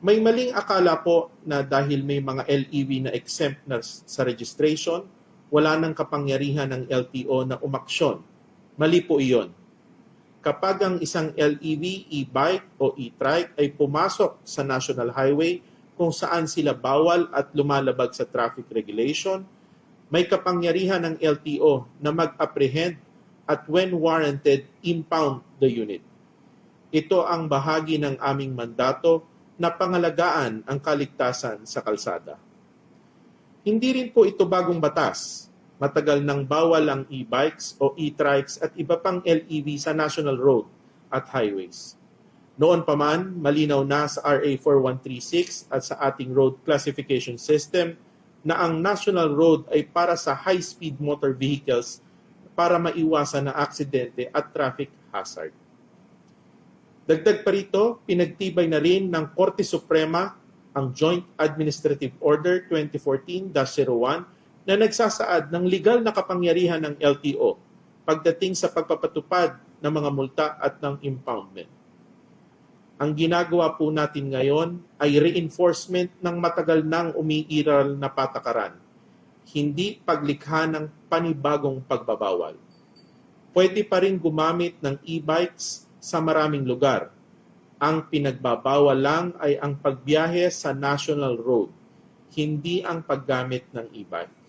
May maling akala po na dahil may mga LEV na exempt na sa registration, wala nang kapangyarihan ng LTO na umaksyon. Mali po iyon. Kapag ang isang LEV, e-bike o e-trike ay pumasok sa national highway kung saan sila bawal at lumalabag sa traffic regulation, may kapangyarihan ng LTO na mag-apprehend at when warranted, impound the unit. Ito ang bahagi ng aming mandato na pangalagaan ang kaligtasan sa kalsada. Hindi rin po ito bagong batas. Matagal nang bawal ang e-bikes o e-trikes at iba pang LEV sa national road at highways. Noon pa man, malinaw na sa RA 4136 at sa ating road classification system na ang national road ay para sa high-speed motor vehicles para maiwasan na aksidente at traffic hazard. Dagdag pa rito, pinagtibay na rin ng Korte Suprema ang Joint Administrative Order 2014-01 na nagsasaad ng legal na kapangyarihan ng LTO pagdating sa pagpapatupad ng mga multa at ng impoundment. Ang ginagawa po natin ngayon ay reinforcement ng matagal nang umiiral na patakaran, hindi paglikha ng panibagong pagbabawal. Pwede pa rin gumamit ng e-bikes sa maraming lugar. Ang pinagbabawal lang ay ang pagbiyahe sa national road, hindi ang paggamit ng e-bike.